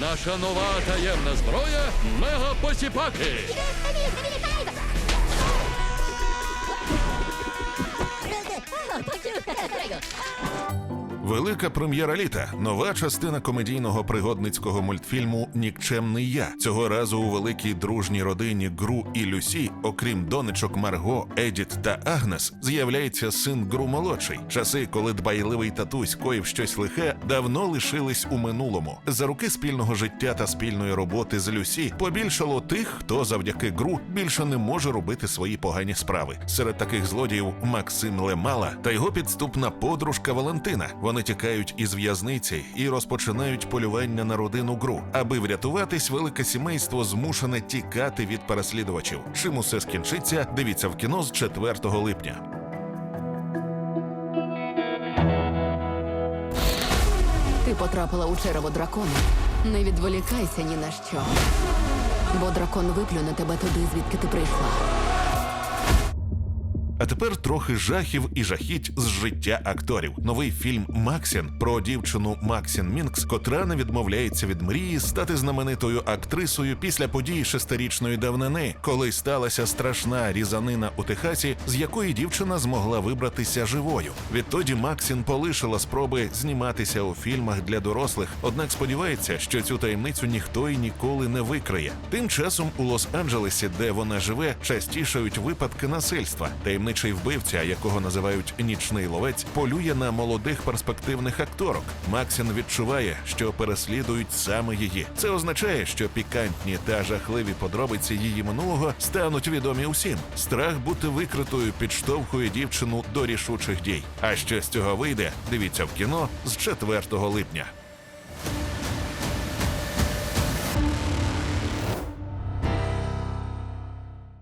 Наша нова таємна зброя мегапосіпаки. Велика прем'єра літа. Нова частина комедійного пригодницького мультфільму Нікчемний я. Цього разу у великій дружній родині Гру і Люсі, окрім донечок Марго, Едіт та Агнес, з'являється син Гру молодший. Часи, коли дбайливий татусь коїв щось лихе, давно лишились у минулому. За руки спільного життя та спільної роботи з Люсі побільшало тих, хто завдяки Гру більше не може робити свої погані справи. Серед таких злодіїв Максим Лемала та його підступна подружка Валентина. Вони тікають із в'язниці і розпочинають полювання на родину Гру. Аби врятуватись, велике сімейство змушене тікати від переслідувачів. Чим усе скінчиться, дивіться в кіно з 4 липня. Ти потрапила у черево дракона. Не відволікайся ні на що. Бо дракон виплюне тебе туди, звідки ти прийшла. Тепер трохи жахів і жахіть з життя акторів. Новий фільм Максін про дівчину Максін Мінкс, котра не відмовляється від мрії стати знаменитою актрисою після подій шестирічної давнини, коли сталася страшна різанина у Техасі, з якої дівчина змогла вибратися живою. Відтоді Максін полишила спроби зніматися у фільмах для дорослих, однак сподівається, що цю таємницю ніхто і ніколи не викриє. Тим часом у Лос-Анджелесі, де вона живе, частішають випадки насильства. Таємничий вбивця, якого називають нічний ловець, полює на молодих перспективних акторок. Максін відчуває, що переслідують саме її. Це означає, що пікантні та жахливі подробиці її минулого стануть відомі усім. Страх бути викритою підштовхує дівчину до рішучих дій. А що з цього вийде? Дивіться в кіно з 4 липня.